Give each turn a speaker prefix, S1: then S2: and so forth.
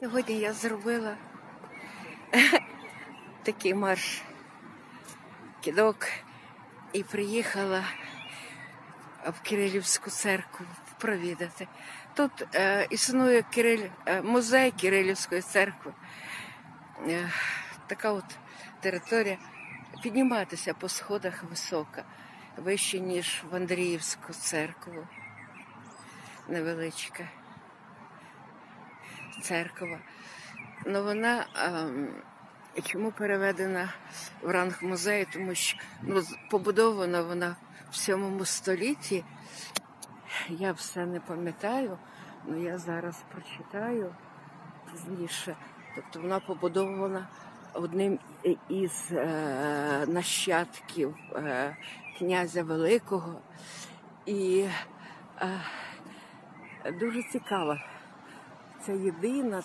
S1: Сьогодні я зробила такий марш кидок і приїхала в Кирилівську церкву провідати. Тут е, існує Кириль, е, музей Кирилівської церкви. Е, така от територія. Підніматися по сходах висока, вище, ніж в Андріївську церкву. Невеличка церква. Ну вона ем, чому переведена в ранг музею? Тому що ну, побудована вона в 7 столітті. Я все не пам'ятаю, але я зараз прочитаю пізніше. Тобто вона побудована одним із е, нащадків е, князя Великого. І е, дуже цікава. Це єдина